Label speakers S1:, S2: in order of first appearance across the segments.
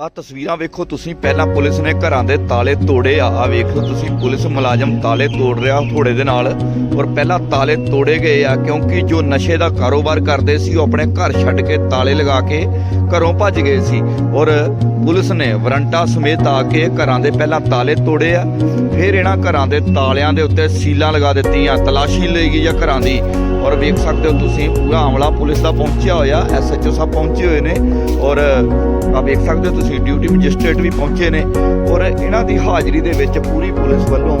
S1: ਆ ਤਸਵੀਰਾਂ ਵੇਖੋ, ਤੁਸੀਂ ਪਹਿਲਾਂ ਪੁਲਿਸ ਨੇ ਘਰਾਂ ਦੇ ਤਾਲੇ ਤੋੜੇ ਆ। ਆ ਵੇਖੋ ਤੁਸੀਂ, ਪੁਲਿਸ ਮੁਲਾਜ਼ਮ ਤਾਲੇ ਤੋੜ ਰਿਹਾ ਥੋੜੇ ਦੇ ਨਾਲ। ਔਰ ਪਹਿਲਾਂ ਤਾਲੇ ਤੋੜੇ ਗਏ ਆ, ਕਿਉਂਕਿ ਜੋ ਨਸ਼ੇ ਦਾ ਕਾਰੋਬਾਰ ਕਰਦੇ ਸੀ, ਉਹ ਆਪਣੇ ਘਰ ਛੱਡ ਕੇ ਤਾਲੇ ਲਗਾ ਕੇ ਘਰੋਂ ਭੱਜ ਗਏ ਸੀ। ਔਰ ਪੁਲਿਸ ਨੇ ਵਾਰੰਟਾ ਸਮੇਤ ਆ ਕੇ ਘਰਾਂ ਦੇ ਪਹਿਲਾਂ ਤਾਲੇ ਤੋੜੇ ਆ। ਫਿਰ ਇਹਨਾਂ ਘਰਾਂ ਦੇ ਤਾਲਿਆਂ ਦੇ ਉੱਤੇ ਸੀਲਾਂ ਲਗਾ ਦਿੱਤੀਆਂ, ਤਲਾਸ਼ੀ ਲਈ ਗਈ ਆ ਘਰਾਂ ਦੀ। ਔਰ ਵੇਖ ਸਕਦੇ ਹੋ ਤੁਸੀਂ, ਪੂਰਾ ਆਮਲਾ ਪੁਲਿਸ ਦਾ ਪਹੁੰਚਿਆ ਹੋਇਆ ਐਸਐਚਓ ਸਾਹਿਬ ਪਹੁੰਚੇ ਹੋਏ ਨੇ। ਔਰ ਆ ਵੇਖ ਸਕਦੇ ਹੋ ਤੁਸੀਂ, ਡਿਊਟੀ ਮੈਜਿਸਟ੍ਰੇਟ ਵੀ ਪਹੁੰਚੇ ਨੇ। ਔਰ ਇਹਨਾਂ ਦੀ ਹਾਜ਼ਰੀ ਦੇ ਵਿੱਚ ਪੂਰੀ ਪੁਲਿਸ ਵੱਲੋਂ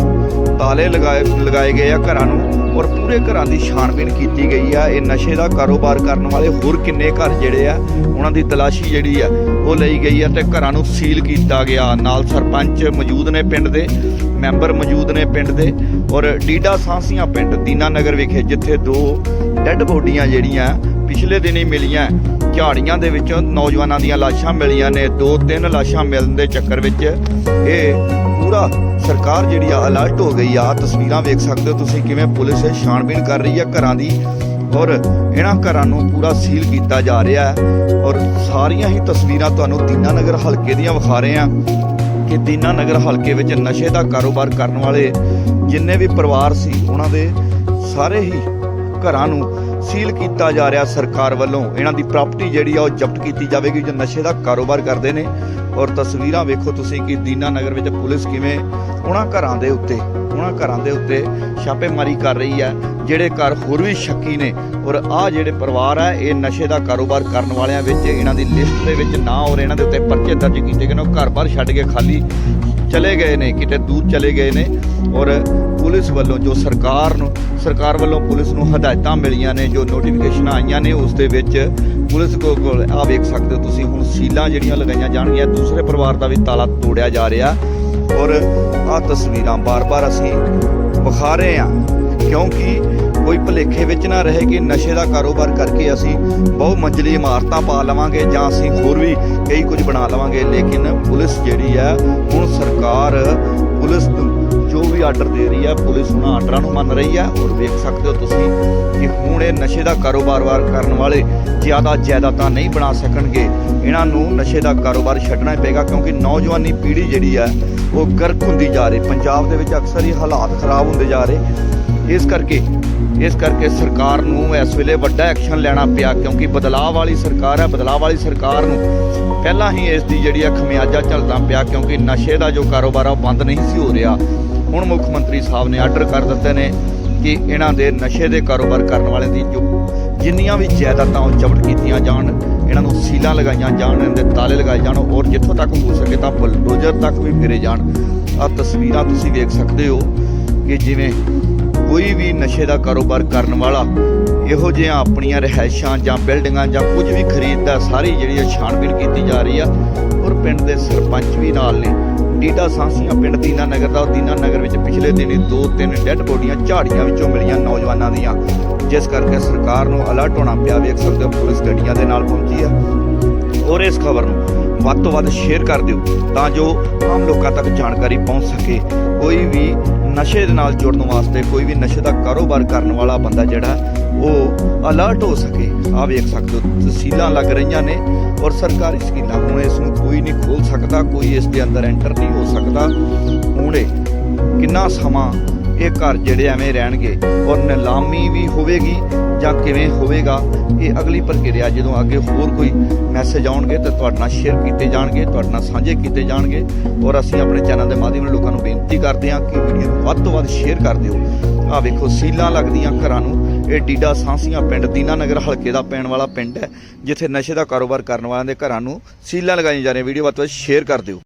S1: ਤਾਲੇ ਲਗਾਏ ਲਗਾਏ ਗਏ ਆ ਘਰਾਂ ਨੂੰ ਔਰ ਪੂਰੇ ਘਰਾਂ ਦੀ ਛਾਣਬੀਣ ਕੀਤੀ ਗਈ ਆ। ਇਹ ਨਸ਼ੇ ਦਾ ਕਾਰੋਬਾਰ ਕਰਨ ਵਾਲੇ ਹੋਰ ਕਿੰਨੇ ਘਰ ਜਿਹੜੇ ਆ, ਉਹਨਾਂ ਦੀ ਤਲਾਸ਼ੀ ਜਿਹੜੀ ਆ, ਉਹ ਲਈ ਗਈ ਆ ਤੇ ਘਰਾਂ ਨੂੰ ਸੀਲ ਕੀਤਾ ਗਿਆ। ਨਾਲ ਸਰਪੰਚ ਮੌਜੂਦ ਨੇ ਪਿੰਡ ਦੇ, ਮੈਂਬਰ ਮੌਜੂਦ ਨੇ ਪਿੰਡ ਦੇ ਔਰ ਡੀਡਾ ਸਾਂਸੀਆਂ ਪਿੰਡ ਦੀਨਾ ਨਗਰ ਵਿਖੇ, ਜਿੱਥੇ ਦੋ ਡੈੱਡ ਬੋਡੀਆਂ ਜਿਹੜੀਆਂ ਪਿਛਲੇ ਦਿਨੀ ਮਿਲੀਆਂ। ਝਾੜੀਆਂ ਦੇ ਵਿੱਚੋਂ ਨੌਜਵਾਨਾਂ ਦੀਆਂ ਲਾਸ਼ਾਂ ਮਿਲੀਆਂ ਨੇ। ਦੋ ਤਿੰਨ ਲਾਸ਼ਾਂ ਮਿਲਣ ਦੇ ਚੱਕਰ ਵਿੱਚ ਇਹ ਪੂਰਾ ਸਰਕਾਰ ਜਿਹੜੀ ਆ ਅਲਰਟ ਹੋ ਗਈ ਆ। ਤਸਵੀਰਾਂ ਵੇਖ ਸਕਦੇ ਹੋ ਤੁਸੀਂ ਕਿਵੇਂ ਪੁਲਿਸ ਇਹ ਛਾਣਬੀਣ ਕਰ ਰਹੀ ਆ ਘਰਾਂ ਦੀ। ਔਰ ਇਹਨਾਂ ਘਰਾਂ ਨੂੰ ਪੂਰਾ ਸੀਲ ਕੀਤਾ ਜਾ ਰਿਹਾ ਹੈ। ਔਰ ਸਾਰੀਆਂ ਹੀ ਤਸਵੀਰਾਂ ਤੁਹਾਨੂੰ ਦੀਨਾ ਨਗਰ ਹਲਕੇ ਦੀਆਂ ਵਿਖਾ ਰਹੇ ਆ ਕਿ ਦੀਨਾ ਨਗਰ ਹਲਕੇ ਵਿੱਚ ਨਸ਼ੇ ਦਾ ਕਾਰੋਬਾਰ ਕਰਨ ਵਾਲੇ ਜਿੰਨੇ ਵੀ ਪਰਿਵਾਰ ਸੀ, ਉਹਨਾਂ ਦੇ ਸਾਰੇ ਹੀ ਘਰਾਂ ਨੂੰ ਸੀਲ ਕੀਤਾ ਜਾ ਰਿਹਾ ਸਰਕਾਰ ਵੱਲੋਂ। ਇਹਨਾਂ ਦੀ ਪ੍ਰਾਪਰਟੀ ਜਿਹੜੀ ਆ ਉਹ ਜ਼ਬਤ ਕੀਤੀ ਜਾਵੇਗੀ, ਜੋ ਨਸ਼ੇ ਦਾ ਕਾਰੋਬਾਰ ਕਰਦੇ ਨੇ। ਔਰ ਤਸਵੀਰਾਂ ਵੇਖੋ ਤੁਸੀਂ ਕਿ ਦੀਨਾ ਨਗਰ ਵਿੱਚ ਪੁਲਿਸ ਕਿਵੇਂ ਉਹਨਾਂ ਘਰਾਂ ਦੇ ਉੱਤੇ, ਉਹਨਾਂ ਘਰਾਂ ਦੇ ਉੱਤੇ ਛਾਪੇਮਾਰੀ ਕਰ ਰਹੀ ਹੈ, ਜਿਹੜੇ ਘਰ ਹੋਰ ਵੀ ਸ਼ੱਕੀ ਨੇ। ਔਰ ਆਹ ਜਿਹੜੇ ਪਰਿਵਾਰ ਹੈ ਇਹ ਨਸ਼ੇ ਦਾ ਕਾਰੋਬਾਰ ਕਰਨ ਵਾਲਿਆਂ ਵਿੱਚ ਇਹਨਾਂ ਦੀ ਲਿਸਟ ਦੇ ਵਿੱਚ ਨਾ ਔਰ ਇਹਨਾਂ ਦੇ ਉੱਤੇ ਪਰਚੇ ਦਰਜ ਕੀਤੇ ਗਏ ਨੇ। ਉਹ ਘਰ-ਬਾਰ ਛੱਡ ਕੇ ਖਾਲੀ ਚਲੇ ਗਏ ਨੇ, ਕਿਤੇ ਦੂਰ ਚਲੇ ਗਏ ਨੇ। ਔਰ ਪੁਲਿਸ ਵੱਲੋਂ ਜੋ ਸਰਕਾਰ ਨੂੰ ਸਰਕਾਰ ਵੱਲੋਂ ਪੁਲਿਸ ਨੂੰ ਹਦਾਇਤਾਂ ਮਿਲੀਆਂ ਨੇ, ਜੋ ਨੋਟੀਫਿਕੇਸ਼ਨਾਂ ਆਈਆਂ ਨੇ, ਉਸ ਦੇ ਵਿੱਚ ਪੁਲਿਸ ਕੋ- ਕੋਲ ਆ ਵੇਖ ਸਕਦੇ ਹੋ ਤੁਸੀਂ, ਹੁਣ ਸੀਲਾਂ ਜਿਹੜੀਆਂ ਲਗਾਈਆਂ ਜਾਣਗੀਆਂ, ਦੂਸਰੇ ਪਰਿਵਾਰ ਦਾ ਵੀ ਤਾਲਾ ਤੋੜਿਆ ਜਾ ਰਿਹਾ। ਔਰ ਆ ਤਸਵੀਰਾਂ ਬਾਰ-ਬਾਰ ਅਸੀਂ ਵਿਖਾ ਰਹੇ ਹਾਂ, ਕਿਉਂਕਿ ਕੋਈ ਭੁਲੇਖੇ ਵਿੱਚ ਨਾ ਰਹੇ ਕਿ ਨਸ਼ੇ ਦਾ ਕਾਰੋਬਾਰ ਕਰਕੇ ਅਸੀਂ ਬਹੁ ਮੰਜ਼ਲੀ ਇਮਾਰਤਾਂ ਪਾ ਲਵਾਂਗੇ, ਜਾਂ ਅਸੀਂ ਹੋਰ ਵੀ ਕਈ ਕੁਝ ਬਣਾ ਲਵਾਂਗੇ। ਲੇਕਿਨ ਪੁਲਿਸ ਜਿਹੜੀ ਹੈ ਹੁਣ ਸਰਕਾਰ ਪੁਲਿਸ ਆਰਡਰ ਦੇ ਰਹੀ ਹੈ ਪੁਲਿਸ ਉਹਨਾਂ ਆਰਡਰਾਂ ਨੂੰ ਮੰਨ ਰਹੀ ਹੈ ਔਰ ਵੇਖ ਸਕਦੇ ਹੋ ਤੁਸੀਂ ਕਿ ਹੁਣ ਇਹ ਨਸ਼ੇ ਦਾ ਕਾਰੋਬਾਰ ਕਰਨ ਵਾਲੇ ਜ਼ਿਆਦਾ ਜਾਇਦਾਦਾਂ ਨਹੀਂ ਬਣਾ ਸਕਣਗੇ। ਇਹਨਾਂ ਨੂੰ ਨਸ਼ੇ ਦਾ ਕਾਰੋਬਾਰ ਛੱਡਣਾ ਪਏਗਾ ਕਿਉਂਕਿ ਨੌਜਵਾਨੀ ਪੀੜ੍ਹੀ ਜਿਹੜੀ ਹੈ ਉਹ ਗਰਕ ਹੁੰਦੀ ਜਾ ਰਹੀ। ਪੰਜਾਬ ਦੇ ਵਿੱਚ ਅਕਸਰ ਹੀ ਹਾਲਾਤ ਖਰਾਬ ਹੁੰਦੇ ਜਾ ਰਹੇ। ਇਸ ਕਰਕੇ ਇਸ ਕਰਕੇ ਸਰਕਾਰ ਨੂੰ ਇਸ ਵੇਲੇ ਵੱਡਾ ਐਕਸ਼ਨ ਲੈਣਾ ਪਿਆ ਕਿਉਂਕਿ ਬਦਲਾਅ ਵਾਲੀ ਸਰਕਾਰ ਹੈ ਬਦਲਾਅ ਵਾਲੀ ਸਰਕਾਰ ਨੂੰ ਪਹਿਲਾਂ ਹੀ ਇਸ ਦੀ ਜਿਹੜੀ ਆ ਖਮਿਆਜਾ ਝੱਲਦਾ ਪਿਆ ਕਿਉਂਕਿ ਨਸ਼ੇ ਦਾ ਜੋ ਕਾਰੋਬਾਰ ਆ, ਉਹ ਬੰਦ ਨਹੀਂ ਸੀ ਹੋ ਰਿਹਾ। ਹੁਣ ਮੁੱਖ ਮੰਤਰੀ ਸਾਹਿਬ ਨੇ ਆਰਡਰ ਕਰ ਦਿੱਤੇ ਨੇ ਕਿ ਇਹਨਾਂ ਦੇ ਨਸ਼ੇ ਦੇ ਕਾਰੋਬਾਰ ਕਰਨ ਵਾਲਿਆਂ ਦੀ ਜੋ ਜਿੰਨੀਆਂ ਵੀ ਜਾਇਦਾਦਾਂ ਉਹ ਜ਼ਬਤ ਕੀਤੀਆਂ ਜਾਣ, ਇਹਨਾਂ ਨੂੰ ਸੀਲਾਂ ਲਗਾਈਆਂ ਜਾਣ, ਇਹਨਾਂ ਦੇ ਤਾਲੇ ਲਗਾਏ ਜਾਣ ਔਰ ਜਿੱਥੋਂ ਤੱਕ ਹੋ ਸਕੇ ਤਾਂ ਬੁਲਡੋਜ਼ਰ ਤੱਕ ਵੀ ਫੇਰੇ ਜਾਣ। ਆ ਤਸਵੀਰਾਂ ਤੁਸੀਂ ਦੇਖ ਸਕਦੇ ਹੋ ਕਿ ਜਿਵੇਂ ਕੋਈ ਵੀ ਨਸ਼ੇ ਦਾ ਕਾਰੋਬਾਰ ਕਰਨ ਵਾਲਾ ਇਹੋ ਜਿਹੀਆਂ ਆਪਣੀਆਂ ਰਿਹਾਇਸ਼ਾਂ ਜਾਂ ਬਿਲਡਿੰਗਾਂ ਜਾਂ ਕੁਝ ਵੀ ਖਰੀਦਦਾ, ਸਾਰੀ ਜਿਹੜੀ ਆ ਛਾਣਬੀਣ ਕੀਤੀ ਜਾ ਰਹੀ ਆ, ਔਰ ਪਿੰਡ ਦੇ ਸਰਪੰਚ ਵੀ ਨਾਲ ਨੇ। ਡੀਡਾ ਸਾਂਸੀਆਂ ਪਿੰਡ ਦੀਨਾ ਨਗਰ ਦਾ ਉਹ ਦੀਨਾ ਨਗਰ ਵਿੱਚ ਪਿਛਲੇ ਦਿਨੀ ਦੋ ਤਿੰਨ ਡੈੱਡ ਬੋਡੀਆਂ ਝਾੜੀਆਂ ਵਿੱਚੋਂ ਮਿਲੀਆਂ ਨੌਜਵਾਨਾਂ ਦੀਆਂ। ਜਿਸ ਕਰਕੇ ਸਰਕਾਰ ਨੂੰ ਅਲਰਟ ਹੋਣਾ ਪਿਆ, ਵੇਖ ਸਕਦੇ ਹੋ ਪੁਲਿਸ ਗੱਡੀਆਂ ਦੇ ਨਾਲ ਪਹੁੰਚੀ ਹੈ। ਔਰ ਇਸ ਖਬਰ ਨੂੰ ਵੱਧ ਤੋਂ ਵੱਧ ਸ਼ੇਅਰ ਕਰ ਦਿਓ, ਤਾਂ ਜੋ ਆਮ ਲੋਕਾਂ ਤੱਕ ਜਾਣਕਾਰੀ ਪਹੁੰਚ ਸਕੇ। ਕੋਈ ਵੀ ਨਸ਼ੇ ਦੇ ਨਾਲ ਜੁੜਨ ਵਾਸਤੇ, ਕੋਈ ਵੀ ਨਸ਼ੇ ਦਾ ਕਾਰੋਬਾਰ ਕਰਨ ਵਾਲਾ ਬੰਦਾ ਜਿਹੜਾ, ਉਹ ਅਲਰਟ ਹੋ ਸਕੇ। ਆ ਵੇਖ ਸਕਦੇ ਹੋ ਤਹਿਸੀਲਾਂ ਲੱਗ ਰਹੀਆਂ ਨੇ, ਔਰ ਸਰਕਾਰੀ ਸਕੀਮਾਂ ਹੁਣ ਇਸ ਕੋਈ ਇਸ ਦੇ ਅੰਦਰ ਐਂਟਰ ਨਹੀਂ ਹੋ ਸਕਦਾ। ਹੁਣ ਇਹ ਕਿੰਨਾ ਸਮਾਂ ਇਹ ਘਰ ਜਿਹੜੇ ਐਵੇਂ ਰਹਿਣਗੇ ਔਰ ਨਿਲਾਮੀ ਵੀ ਹੋਵੇਗੀ ਜਾਂ ਕਿਵੇਂ ਹੋਵੇਗਾ, ਇਹ ਅਗਲੀ ਪ੍ਰਕਿਰਿਆ ਜਦੋਂ ਅੱਗੇ ਹੋਰ ਕੋਈ ਮੈਸੇਜ ਆਉਣਗੇ ਤਾਂ ਤੁਹਾਡੇ ਨਾਲ ਸ਼ੇਅਰ ਕੀਤੇ ਜਾਣਗੇ, ਤੁਹਾਡੇ ਨਾਲ ਸਾਂਝੇ ਕੀਤੇ ਜਾਣਗੇ ਔਰ ਅਸੀਂ ਆਪਣੇ ਚੈਨਲ ਦੇ ਮਾਧਿਅਮ ਨਾਲ ਲੋਕਾਂ ਨੂੰ ਬੇਨਤੀ ਕਰਦੇ ਹਾਂ ਕਿ ਵੀਡੀਓ ਨੂੰ ਵੱਧ ਤੋਂ ਵੱਧ ਸ਼ੇਅਰ ਕਰ ਦਿਓ। ਆ ਵੇਖੋ, ਸੀਲਾਂ ਲੱਗਦੀਆਂ ਘਰਾਂ ਨੂੰ, ਇਹ ਡੀਡਾ ਸਾਂਸੀਆਂ ਪਿੰਡ ਦੀਨਾ ਨਗਰ ਹਲਕੇ ਦਾ ਪੈਣ ਵਾਲਾ ਪਿੰਡ ਹੈ, ਜਿੱਥੇ ਨਸ਼ੇ ਦਾ ਕਾਰੋਬਾਰ ਕਰਨ ਵਾਲਿਆਂ ਦੇ ਘਰਾਂ ਨੂੰ ਸੀਲਾਂ ਲਗਾਈਆਂ ਜਾ ਰਹੀਆਂ। ਵੀਡੀਓ ਵੱਧ ਤੋਂ ਵੱਧ ਸ਼ੇਅਰ ਕਰ ਦਿਓ।